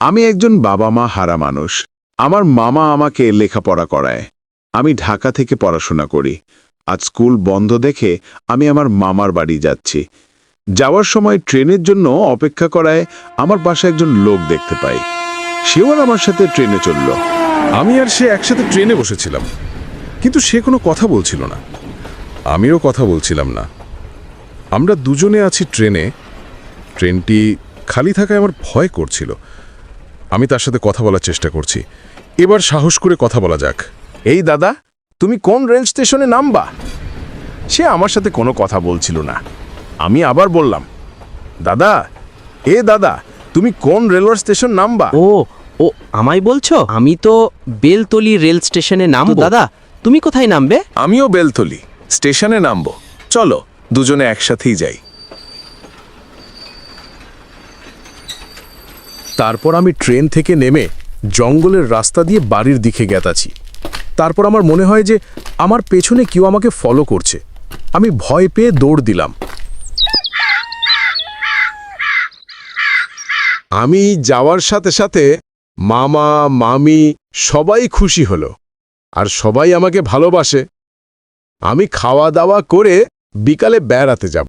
আমি একজন বাবা মা হারা মানুষ। আমার মামা আমাকে লেখাপড়া করায়। আমি ঢাকা থেকে পড়াশোনা করি। আজ স্কুল বন্ধ দেখে আমি আমার মামার বাড়ি যাচ্ছি। যাওয়ার সময় ট্রেনের জন্য অপেক্ষা করায় আমার বাসায় একজন লোক দেখতে পাই। সেও আমার সাথে ট্রেনে চলল। আমি আর সে একসাথে ট্রেনে বসেছিলাম। কিন্তু সে কোনো কথা বলছিল না। আমিও কথা বলছিলাম না। আমরা দুজনে আছি ট্রেনে। ট্রেনটি খালি থাকায় আমার ভয় করছিল। আমি তার সাথে কথা বলার চেষ্টা করছি। এবার সাহস করে কথা বলা যাক। এই দাদা তুমি কোন রেল স্টেশনে নামবা? সে আমার সাথে কোনো কথা বলছিল না। আমি আবার বললাম দাদা এ দাদা তুমি কোন রেলওয়ে স্টেশন নামবা? ও ও আমায় বলছো? আমি তো বেলতলি রেল স্টেশনে নামবো। দাদা তুমি কোথায় নামবে? আমিও বেলতলি স্টেশনে নামবো। চলো দুজনে একসাথেই যাই। তারপর আমি ট্রেন থেকে নেমে জঙ্গলের রাস্তা দিয়ে বাড়ির দিকে গেতাছি। তারপর আমার মনে হয় যে আমার পেছনে কেউ আমাকে ফলো করছে। আমি ভয় পেয়ে দৌড় দিলাম। আমি যাওয়ার সাথে সাথে মামা, মামি সবাই খুশি হলো আর সবাই আমাকে ভালোবাসে। আমি খাওয়া দাওয়া করে বিকালে বেড়াতে যাব।